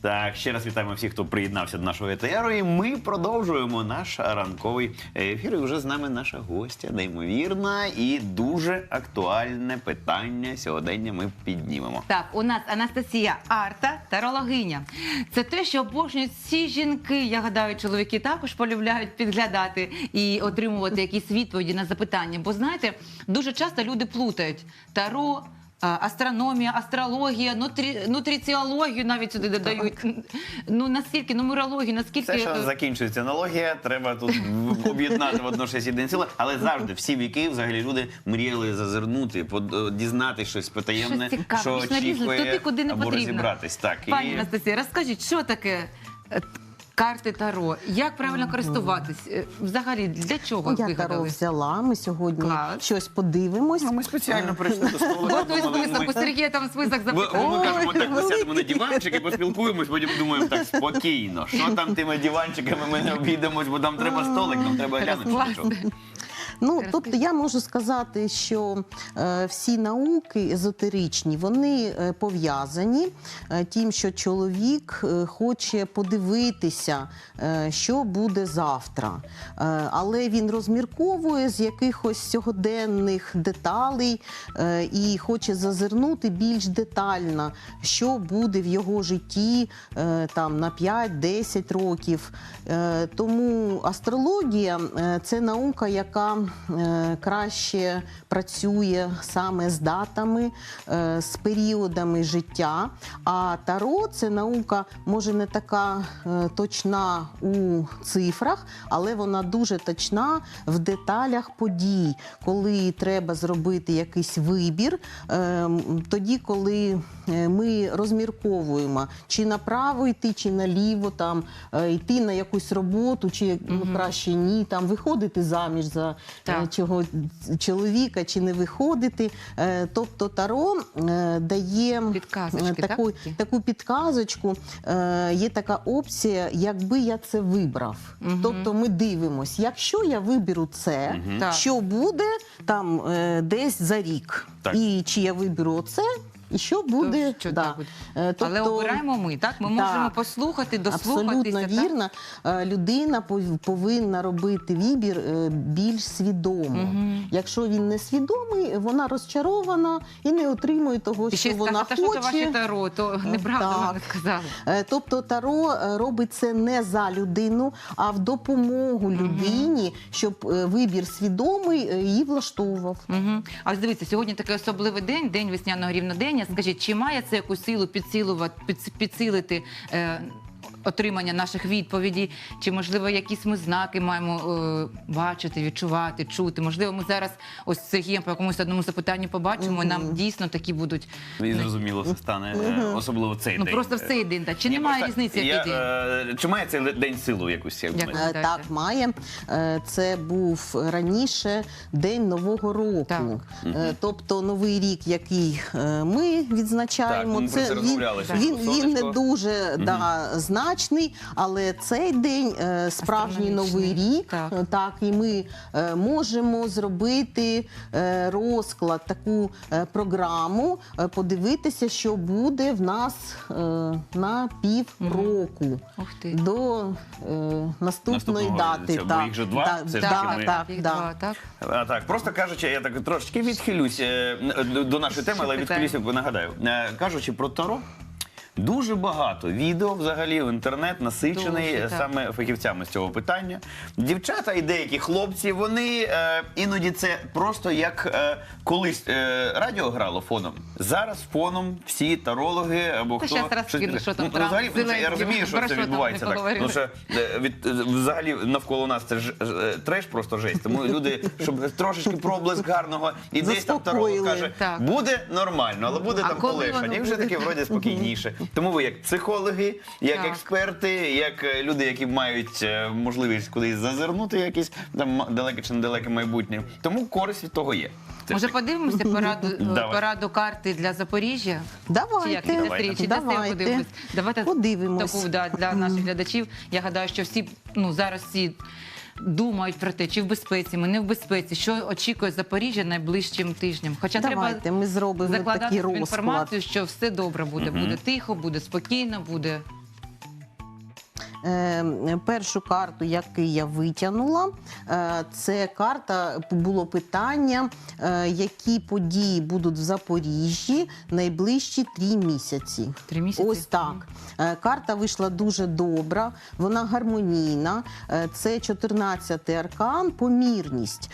Так, ще раз вітаємо всіх, хто приєднався до нашого етеру. І ми продовжуємо наш ранковий ефір. І вже з нами наша гостя, неймовірна і дуже актуальне питання сьогодення. Ми піднімемо. Так, у нас Анастасія Арта, тарологиня. Це те, що обожнюють всі жінки. Я гадаю, чоловіки також полюбляють підглядати і отримувати якісь відповіді на запитання. Бо знаєте, дуже часто люди плутають таро. Астрономія, астрологія, нутрі, нутриціологію навіть сюди додають. Ну наскільки нумерологію, наскільки Все, що закінчується аналогія, треба тут об'єднати в одно щось єдине ціле. Але завжди, всі віки, взагалі, люди мріяли зазирнути, дізнатись щось потаємне, Щось цікаве, що щось нарізне, очікує, туди, куди не або потрібно. розібратись. Так, Пані і... Анастасія, розкажіть, що таке е, карти Таро? Як правильно користуватись? Е, Взагалі, для чого Я таро вигадали? взяла. Ми сьогодні Клас. щось подивимось. Ну, ми спеціально прийшли до столу. Думали, список, ми- у Сергія там список Ми, ми кажемо, так ми сядемо на диванчик і поспілкуємось, потім думаємо так спокійно. Що там тими диванчиками ми не обійдемось, бо там треба столик, нам треба глянути. Що. Ну тобто я можу сказати, що е, всі науки езотеричні вони е, пов'язані е, тим, що чоловік хоче подивитися, що буде завтра. Але він розмірковує з якихось сьогоденних деталей і хоче зазирнути більш детально, що буде в його житті там на 5-10 років. Тому астрологія це наука, яка краще працює саме з датами, е, з періодами життя. А таро це наука, може не така е, точна у цифрах, але вона дуже точна в деталях подій, коли треба зробити якийсь вибір, е, тоді, коли е, ми розмірковуємо, чи направо йти, чи наліво, там е, йти на якусь роботу, чи ну, краще ні, там виходити заміж за е, Так. чого чоловіка, чи не виходити. Е, Тобто таро е, дає таку, так, таку, таку підказочку. Е, Є така опція, якби я це вибрав. Угу. Тобто ми дивимося, якщо я виберу це, угу. Що буде там е, десь за рік, Так. і чи я виберу це, і що буде. що да. буде? Е, Але обираємо ми, так? Ми Так. можемо послухати, дослухатися. Абсолютно вірно. Е, Людина повинна робити вибір е, більш свідомо. Мгм. Якщо він не свідомий, вона розчарована і не отримує того, І що вона скажете, що це ваші хоче. таро, то неправда так. вам сказали. Е, Тобто Таро робить це не за людину, а в допомогу людині, щоб е, вибір свідомий її влаштовував. Угу. А дивіться, сьогодні такий особливий день, день весняного рівнодення. Скажіть, чи має це якусь силу підсилувати, підс- підсилити е, отримання наших відповідей? Чи можливо якісь ми знаки маємо е, бачити, відчувати, чути? Можливо, ми зараз ось з Сергієм по якомусь одному запитанню побачимо, і нам дійсно такі будуть. І зрозуміло, це стане е, особливо цей Ну день. просто в цей день. Так. Чи Ні, немає просто різниці, я, який день? е, Чи має цей день силу якусь? як Як думаєте? Е? Так, має. Е, Це був раніше День Нового року. Так. Е, Тобто Новий рік, який е, ми відзначаємо, Так, ми про це це він, розмовляли він, він не Сонечко. дуже да, значний, але цей день е, справжній Новий рік. Так. Е, Так, і ми е, можемо зробити розклад, таку програму, подивитися, що буде в нас на півроку Ух ти. до наступної дати. бо їх же два, Так, це ж таки так, Їх так. так? А, так, просто кажучи, я так трошечки відхилюсь до нашої теми, але відхилюся, нагадаю. Кажучи про Таро, дуже багато відео взагалі в інтернет насичений Дуже, так. саме фахівцями з цього питання. Дівчата і деякі хлопці, вони е, іноді це просто як е, колись е, радіо грало фоном. Зараз фоном всі тарологи або Та хто щас розкину, щось- що там ну, Трамп, взагалі, це, я розумію, що про це що там відбувається так. поговорили. Ну, що е, від е, взагалі навколо нас це ж е, треш просто жесть. Тому люди, щоб трошечки проблиск гарного і десь там таролог Заспокоїли. каже, Так. буде нормально, але буде А там коли полегшення. І вже буде? таке вроді спокійніше. Тому ви як психологи, як Так. експерти, як е, люди, які мають е, можливість кудись зазирнути, якесь там м- далеке чи недалеке майбутнє. Тому користь від того є. Це Може, ж- подивимося пораду, Давай. пораду карти для Запоріжжя? Чи як Давайте, Сестрі, чи дасте давайте. подивимось? Давайте Подивимось. таку да, для наших глядачів. Я гадаю, що всі ну зараз всі. Думають про те, чи в безпеці, ми не в безпеці, що очікує Запоріжжя найближчим тижнем. Хоча Давайте, треба ми зробимо закладати такий в інформацію, що все добре буде. Буде тихо, буде спокійно, буде першу карту, яку я витягнула, е, це карта було питання, е, які події будуть в Запоріжжі найближчі три місяці. Три місяці? Ось так. Е, Карта вийшла дуже добра, вона гармонійна. Це 14-й аркан, помірність.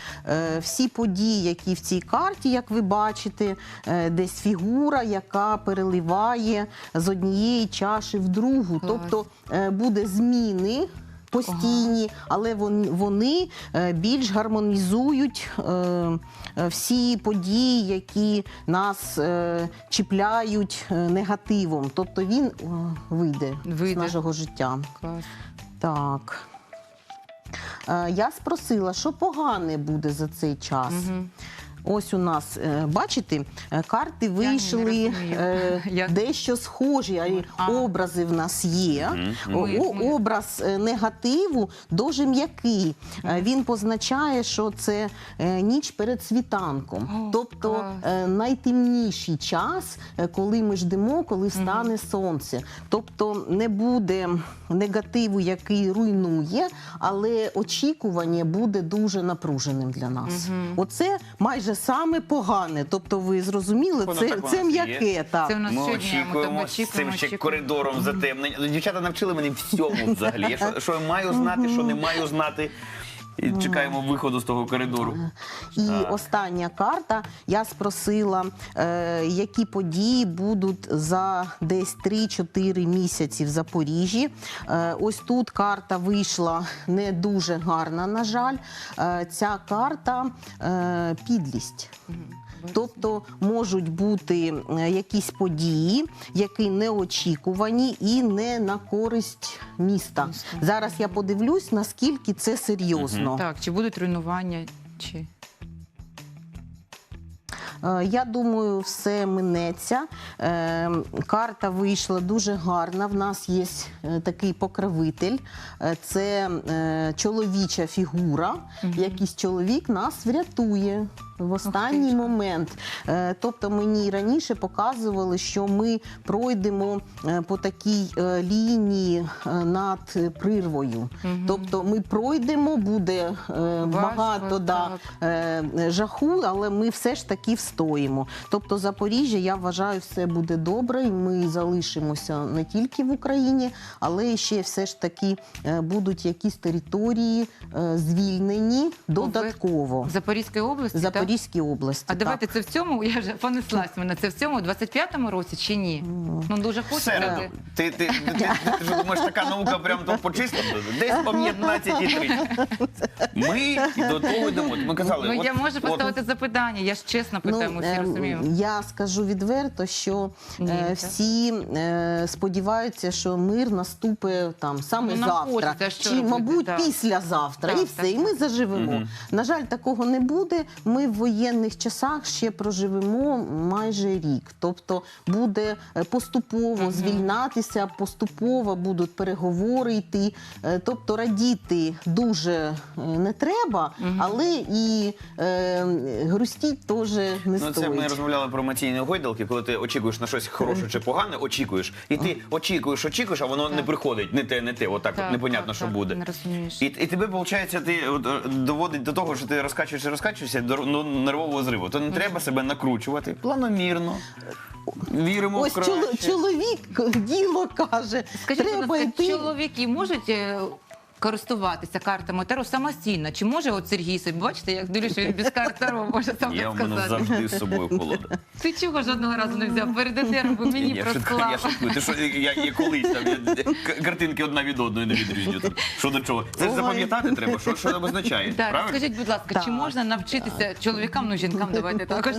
Всі події, які в цій карті, як ви бачите, десь фігура, яка переливає з однієї чаші в другу. Тобто буде зміни. Постійні, але вони е, більш гармонізують е, е, всі події, які нас чіпляють негативом. Тобто він вийде, Вийде. з нашого життя. Клас. Так. Я спросила, що погане буде за цей час. Мгм. Ось у нас, е, бачите, е, карти вийшли е, дещо схожі, а А. образи в нас є. Мгм. О- Ми- о- ми- Образ негативу дуже м'який. Він позначає, що це ніч перед світанком. О, тобто клас. найтемніший час, коли ми ждемо, коли встане сонце. Тобто не буде негативу, який руйнує, але очікування буде дуже напруженим для нас. Оце майже саме погане. Тобто, ви зрозуміли, Воно це, так це нас є. м'яке. Так. Це в нас Ми щодня, ми очікуємо з цим ще очікуємо. коридором затемнення. Дівчата навчили мене всьому взагалі. Я Що, що я маю знати, що не маю знати. І чекаємо виходу з того коридору. І Так. остання карта. Я спросила, е, які події будуть за десь 3-4 місяці в Запоріжжі. Е, ось тут карта вийшла не дуже гарна, на жаль. Е, ця карта е, підлість. Тобто можуть бути е, якісь події, які неочікувані і не на користь міста. Зараз я подивлюсь, наскільки це серйозно. Так, чи будуть руйнування, чи Е, Я думаю, все минеться. Е, Карта вийшла дуже гарна. В нас є такий покровитель. Це чоловіча фігура. Якийсь чоловік нас врятує. В останній момент, Е, тобто мені раніше показували, що ми пройдемо е, по такій е, лінії над прірвою. Тобто ми пройдемо, буде багато да, жаху, але ми все ж таки встоїмо. Тобто Запоріжжя, я вважаю, все буде добре, і ми залишимося не тільки в Україні, але ще все ж таки будуть якісь території звільнені додатково в Запорізькій області? так? Запорізькій області. А давайте це в цьому, я вже понеслась мене. Це в цьому, у 25-му році чи ні? Ну дуже В хочеться. Ти, ти, ти, ти, ти що думаєш, така наука прям то по числам? Десь о 15.30. Ми до того йдемо. Ми казали, Ну от- я можу от- поставити запитання, я ж чесно питаю, ми всі ем, розуміємо. я скажу відверто, що Ні, е, всі е, сподіваються, що мир наступить там саме Ну, завтра, хочеться, що чи робити, мабуть так. післязавтра, Так, і все, так, і ми заживемо. Мгм. На жаль, такого не буде. Ми воєнних часах ще проживемо майже рік. Тобто буде е, поступово звільнатися, поступово будуть переговори йти. Е, Тобто радіти дуже е, не треба, але і е, грустіть теж не Ну, стоїть. це ми розмовляли про емоційні гойдалки, коли ти очікуєш на щось хороше чи погане, очікуєш, і ти очікуєш, очікуєш, а воно не приходить, не те, не те. Отак от непонятно, що буде. Не розумієш. І, і тебе, виходить, ти от, доводить до того, що ти розкачуєшся, розкачуєшся до ну, нервового зриву. То не треба себе накручувати планомірно. Віримо Ось в краще. чоло- чоловік діло каже. Скажіть, будь треба ласка, йти. чоловіки можуть е, користуватися картами Таро самостійно? Чи може от Сергій собі, бачите, як дивлюся, він без карт Таро може сам Я так в мене сказати. завжди з собою колода. Ти чого жодного разу не взяв? Перед етером би мені я, шуткую, я шуткую. Ти що, я, я колись там я, к- картинки одна від одної не відрізню. Там. Що до чого? Це ж Ой. запам'ятати треба, що, що означає. Так, правильно? скажіть, будь ласка, чи Так. можна навчитися чоловікам, ну жінкам давайте також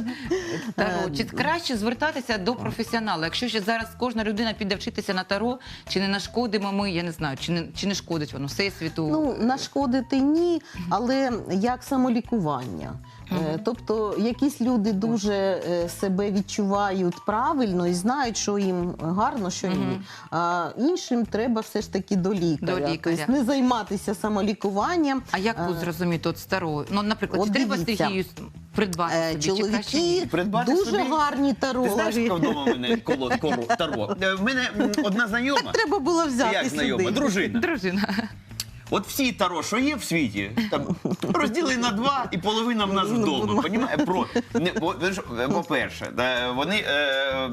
таро? Чи краще звертатися до професіонала? Якщо ще зараз кожна людина піде вчитися на таро, чи не нашкодимо ми, я не знаю, чи не чи не шкодить воно всесвіту? Ну, нашкодити ні, але як самолікування. Е, Тобто якісь люди дуже е, себе відчувають правильно і знають, що їм гарно, що ні. А іншим треба все ж таки до лікаря. До лікаря. Тобто не займатися самолікуванням. А як Е, тут зрозуміти от старою? Ну, наприклад, от чи треба дивіться. Сергію придбати Е, собі? чи краще ні? Чоловіки Придбати дуже собі? гарні Ти знаєш, тарологи. яка вдома в мене коло коро таро? Е, В мене м, одна знайома. Треба було взяти Як знайома? сюди. Дружина. Дружина. От всі таро, що є в світі, там розділи на два, і половина в нас вдома. Понімає? Про не бо ви ж, е, по-перше, е, вони е,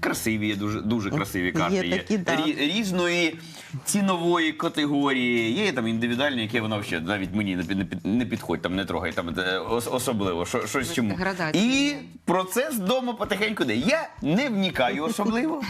красиві, дуже дуже красиві карти. Є такі, да. Рі- різної цінової категорії. Є там індивідуальні, які вона взагалі навіть мені не під- не під- не підходить, там не трогай, там е, особливо, що, щось чому. Градація. І процес вдома потихеньку йде. Я не вникаю особливо.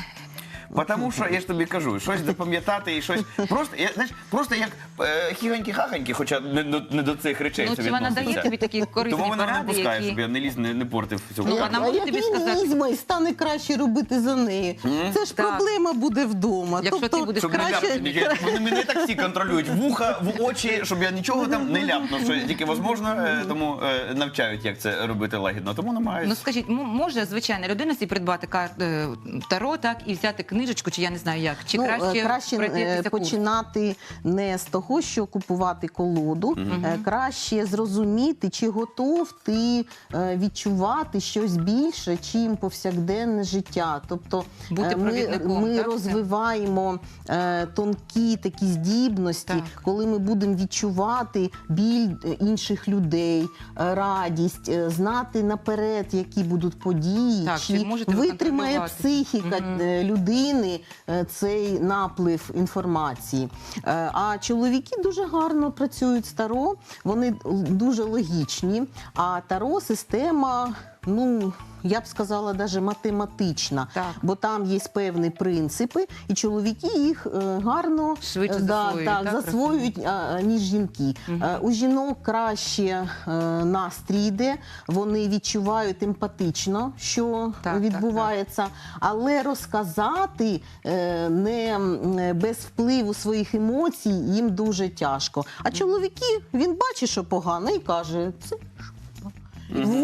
Тому що я ж тобі кажу, щось запам'ятати і щось. Просто я знаєш, просто як е, хіганькі-хаханькі, хоча не, до- не до цих речей Ну, це чи вона дає тобі такі корисні Тому вона не поради, пускає, які- щоб я не ліз, не, не портив цього. Ну, вона А може як тобі він сказати- візьме і стане краще робити за неї. Це ж Так. проблема буде вдома. Якщо ти тобто, будеш Щоб не краще, ляпнути, я- вони мене так всі контролюють. Вуха, в очі, щоб я нічого там не ляпнув, що тільки можливо, е, тому е, навчають, як це робити лагідно. Тому намагаюся. Ну скажіть, м- може звичайна людина собі придбати кар... е, таро, так і взяти книжечку, чи я не знаю як, чи ну, е, краще, краще пройти е, курс? починати не з того, що купувати колоду, е, краще зрозуміти, чи готов ти відчувати щось більше, чим повсякденне життя. Тобто Бути ми, ми так, розвиваємо е, тонкі такі здібності, Так. коли ми будемо відчувати біль інших людей, радість, е, знати наперед, які будуть події, Так, чи чи витримає психіка е, людини е, цей наплив інформації. Е, А чоловіки дуже гарно працюють з таро, вони дуже логічні. А таро система, ну я б сказала, навіть математична, Так. бо там є певні принципи, і чоловіки їх е, гарно Швидше е, да, засвоюють, так, так, засвоюють, а, ніж жінки. Е, У жінок краще е, настрій йде, вони відчувають емпатично, що Так, так, відбувається, але розказати е, не м, без впливу своїх емоцій їм дуже тяжко. А чоловіки він бачить, що погано, і каже, це.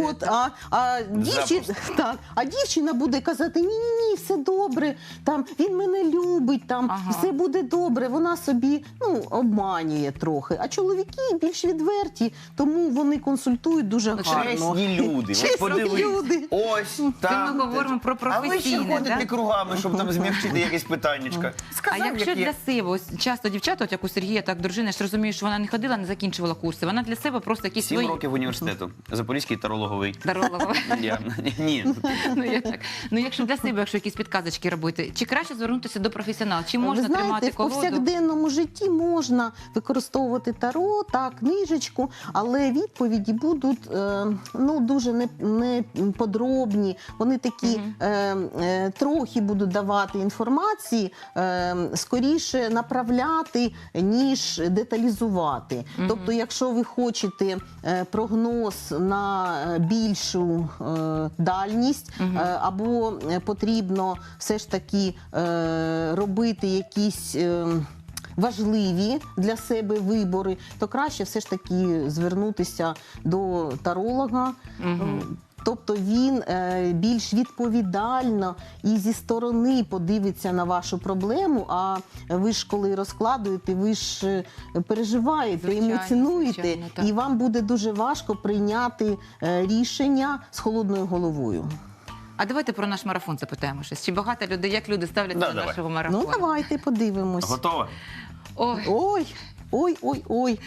От, а, а, дівчина, так, а дівчина буде казати: ні, ні, ні, все добре, там він мене любить, там Ага. все буде добре. Вона собі ну обманює трохи. А чоловіки більш відверті, тому вони консультують дуже гарно. Чесні люди. Чесні От подивись. люди. Ось Це ми говоримо про А ви ще професійне, ходите да? кругами, щоб там змягчити якесь питаннячко. А Сказав, якщо як є. для себе, ось часто дівчата, от як у Сергія, так дружина, я ж розумію, що вона не ходила, не закінчувала курси. Вона для себе просто якісь Сім свої років університету. Запорізький тарологовий. дарувала. Я, ні. Ну, я так. ну, якщо для себе, якщо якісь підказочки робити, чи краще звернутися до професіонала? Чи можна Ви знаєте, тримати в колоду? повсякденному житті можна використовувати таро, так, книжечку, але відповіді будуть е, ну, дуже не, не подробні. Вони такі Мгм. е, е, трохи будуть давати інформації, е, скоріше направляти, ніж деталізувати. Мгм. Тобто, якщо ви хочете е, прогноз на е, більшу е, дальність, е, або потрібно все ж таки робити якісь. Важливі для себе вибори, то краще все ж таки звернутися до таролога. Мгм. Тобто він е, більш відповідально і зі сторони подивиться на вашу проблему. А ви ж коли розкладуєте, ви ж е, переживаєте, Звичайно, емоціонуєте, звичайно, і вам буде дуже важко прийняти е, рішення з холодною головою. А давайте про наш марафон запитаємо щось. Чи багато людей, як люди ставляться Да, до давай. нашого марафону? Ну давайте подивимось. Готова? Ой, Ой. Ой, ой, ой.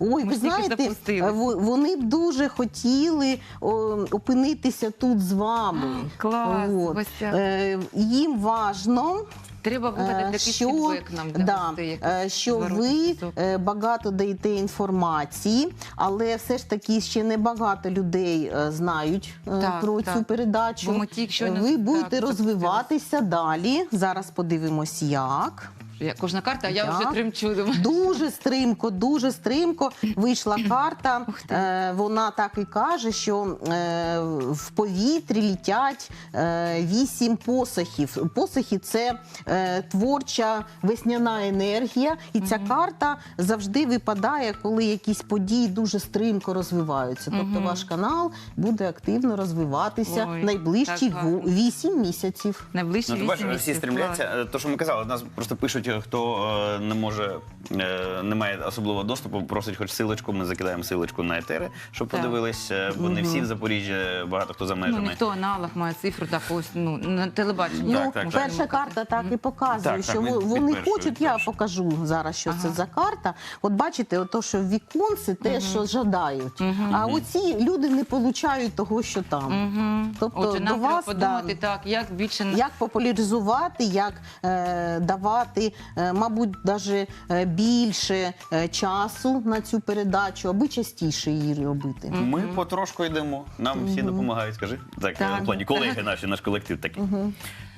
Ой, ви знаєте, вони б дуже хотіли о, опинитися тут з вами. клас, От. Е, їм важно, Треба вигадати е, що, фідбек нам для да, гостей. е, що ви е, багато даєте інформації, але все ж таки ще не багато людей знають Так, про так. цю передачу. Бо ми тільки щойно, ви так, будете запустились. розвиватися далі. Зараз подивимось, як. Я- Кожна карта, а я вже Так. тремчу. думаю. Дуже стримко, дуже стримко вийшла карта. Е, вона так і каже, що е, в повітрі літять е, вісім посохів. Посохи це е, творча весняна енергія, і ця карта завжди випадає, коли якісь події дуже стримко розвиваються. Тобто Мгм. ваш канал буде активно розвиватися Ой, найближчі так гарно. вісім місяців. Найближчі Ну, ти бачиш, всі місяців. стремляться. Е, То, що ми казали, нас просто пишуть, е, хто е, не може, е, не має особливого доступу, просить хоч силочку. Ми закидаємо силочку на етери, щоб Так. подивились, е, бо не всі в Запоріжжі, багато хто за Ну, межами. ніхто аналог має цифру так ось ну, на телебаченні. Так, ну, так, перша так. карта так і показує, Так, так, що ми во- вони підтверджують хочуть. Я покажу зараз, що це Ага. за карта. От бачите, ото, що в віконці те, що жадають. Мгм. А оці люди не получають того, що там. Угу. Тобто Отже, до нам треба вас, подумати да. так, як більше на- Як популяризувати, як е, давати, мабуть, навіть е, більше е, часу на цю передачу, аби частіше її робити. Ми потрошку йдемо. Нам всі допомагають. Скажи так, Так. в плані колеги наші, наш колектив такий.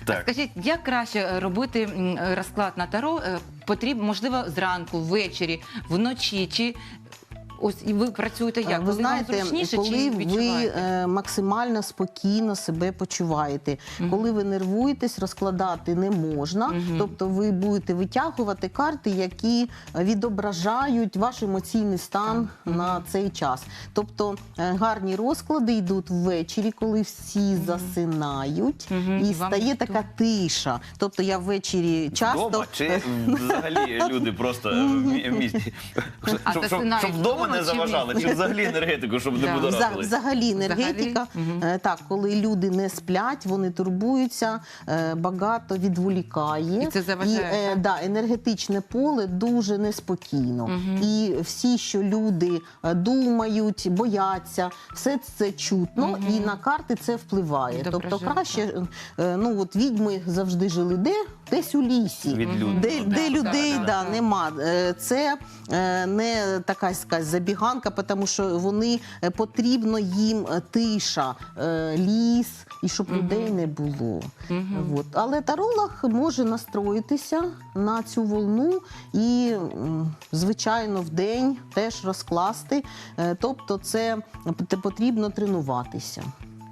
Так. Скажіть, як краще е, робити м, е, розклад на таро? Е, Потрібно, можливо, зранку, ввечері, вночі, чи ось і ви працюєте як? Ви знаєте, вам зручніше, коли чи ви е, максимально спокійно себе почуваєте, коли ви нервуєтесь, розкладати не можна. Тобто ви будете витягувати карти, які відображають ваш емоційний стан на цей час. Тобто е, гарні розклади йдуть ввечері, коли всі засинають, і Вам стає така тиша. Тобто я ввечері часто Вдома чи взагалі люди просто в місті? А засинають вдома не заважали, чи взагалі енергетику, щоб не Да. Вза- будоражили? Взагалі енергетика, е, так, коли люди не сплять, вони турбуються, е, багато відволікає. І це заважає, І, е, так? да, енергетичне поле дуже неспокійно. І всі, що люди е, думають, бояться, все це чутно, і на карти це впливає. Тобто краще, е, ну от відьми завжди жили де? Десь у лісі. Від людей. Де, де людей да, да, нема. Е, Це е, не така сказать, забіганка, тому що вони е, потрібно їм е, тиша, е, ліс, і щоб людей не було. От. Але таролог може настроїтися на цю волну і, м, звичайно, в день теж розкласти. Е, Тобто, це потрібно тренуватися.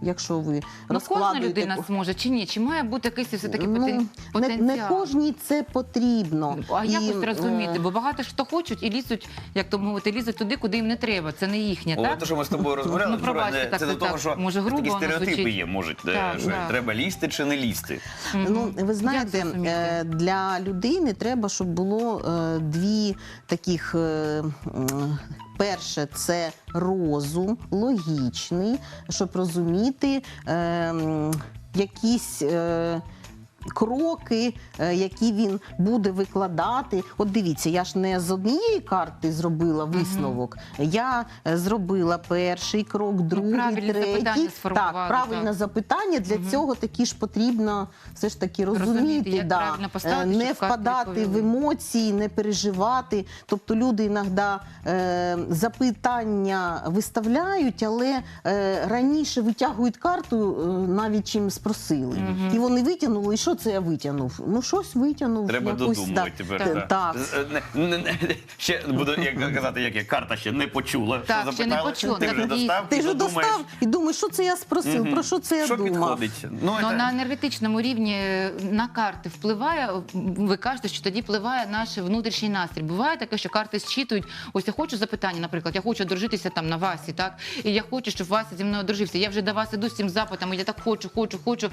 Якщо ви Ну, кожна розкладуєте людина зможе чи ні? Чи має бути якийсь все-таки Ну, не, потенціал? не кожній це потрібно. А І, ось розуміти? е, Бо багато ж хто хочуть і лізуть, як то мовити, лізуть туди, куди їм не треба. Це не їхнє, О, так? те, що ми з тобою розмовляли, Ну, вчора, пробачте, це так, до так, того, що Може, грубо такі воно стереотипи звучить. є, можуть, е, Так, що так. треба лізти чи не лізти. Ну, ви знаєте, зрозуміти? е, для людини треба, щоб було е, дві таких. е, м, Перше, це розум логічний, щоб розуміти е, якісь. Е, Кроки, е, які він буде викладати. От дивіться, я ж не з однієї карти зробила висновок. Я е, зробила перший крок, другий, правильне третій. запитання сформували, Так, правильне так. запитання. Для цього таки ж потрібно все ж таки розуміти, Розуміти, як да, правильно поставити, е, не щоб карти впадати в відповіли. емоції, не переживати. Тобто люди іноді е, запитання виставляють, але е, раніше витягують карту, е, навіть чим спросили. І вони витягнули, і що це я витягнув? Ну, щось витягнув. Треба додумувати да. тепер. Так. Так. Ще буду як казати, як я карта ще не почула. Так, що ще не почула, Ти так, вже дійсно. достав, Ти і ж додумаєш. достав і думаєш, що це я спросив, Мгм. про що це я Що думав. підходить? Ну, Ну, це- на енергетичному рівні е, на карти впливає. Ви кажете, що тоді впливає наш внутрішній настрій. Буває таке, що карти зчитують. Ось я хочу запитання, наприклад, я хочу одружитися там на Васі, так і я хочу, щоб Вася зі мною одружився. Я вже до вас іду з цим запитом. Я так хочу, хочу, хочу.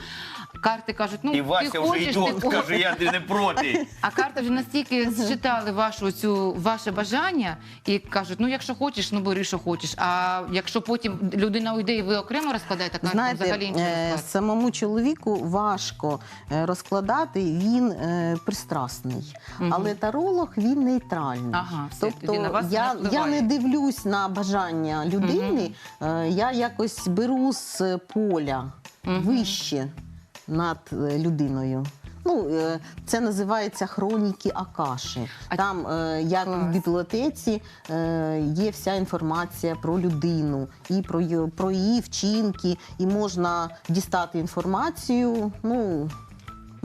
Карти кажуть, ну І ти Вася вже хочеш, йде, ти каже, я не проти. А карти вже настільки зчитали вашу цю ваше бажання і кажуть: ну якщо хочеш, ну бери, що хочеш. А якщо потім людина уйде і ви окремо розкладаєте карти, Знаєте, взагалі інший е, розклад. самому чоловіку важко е, розкладати, він е, пристрасний. Мгм. Але таролог він нейтральний. Ага, все, тобто тоді на вас я, не я впливає. не дивлюсь на бажання людини, е, я якось беру з поля Мгм. вище над е, людиною. Ну, е, це називається хроніки Акаші. Там, е, як в бібліотеці, є вся інформація про людину і про її, про її вчинки, і можна дістати інформацію. Ну,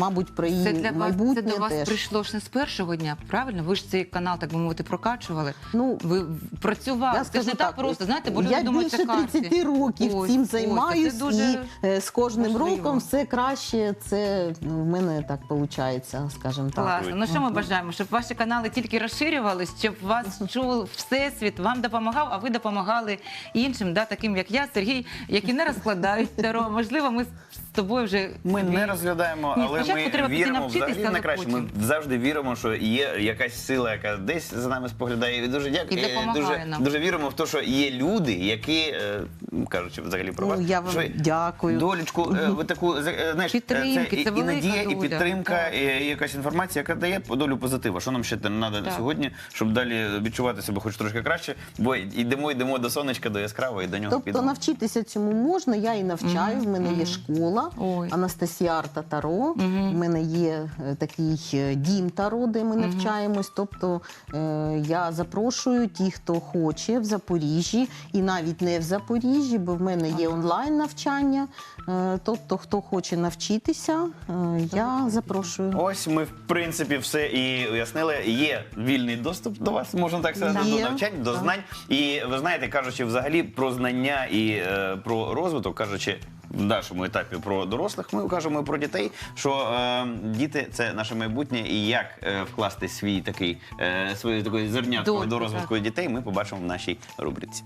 мабуть, про її Це для вас майбутнє це до вас теж. прийшло ж не з першого дня, правильно? Ви ж цей канал, так би мовити, прокачували. Ну, Ви працювали. Я це ж не так, просто, знаєте, бо люди я думають, більше це карти. 30 років Ось, цим займаюсь, це дуже і е, з кожним важливо. роком все краще. Це ну, в мене так виходить, скажімо так. Класно. Ну що ми бажаємо? Щоб ваші канали тільки розширювались, щоб вас чув всесвіт, вам допомагав, а ви допомагали іншим, да, таким як я, Сергій, які не розкладають таро. Можливо, ми з тобою вже Ми собі- не розглядаємо, Ні, але ми треба віримо взагалі на краще. Ми завжди віримо, що є якась сила, яка десь за нами споглядає. І дуже дякую. І дуже, нам. дуже віримо в те, що є люди, які е, кажучи взагалі про Ну, вас. я вам що дякую. Долічку, е, ви таку е, знаєш, е, Підтримки, і, це і надія, і підтримка, і, і якась інформація, яка дає долю позитива. Що нам ще треба Так. сьогодні, щоб далі відчувати себе хоч трошки краще, бо йдемо, йдемо до сонечка, до яскравого і до нього Тобто підемо. навчитися цьому можна, я і навчаю. В мене є школа Ой. Анастасія Арта Таро. В мене є е, такий е, дім Таро, де ми навчаємось. Тобто е, я запрошую ті, хто хоче в Запоріжжі, і навіть не в Запоріжжі, бо в мене є онлайн навчання. Е, Тобто, хто хоче навчитися, е, я запрошую. Ось ми, в принципі, все і уяснили. Є вільний доступ до вас, можна так сказати, Є. до навчань, до Так. знань. І ви знаєте, кажучи взагалі про знання і е, про розвиток, кажучи. В нашому етапі про дорослих ми кажемо про дітей, що е, діти це наше майбутнє, і як е, вкласти свій такий е, своє такої зернятко до розвитку так. дітей, ми побачимо в нашій рубриці.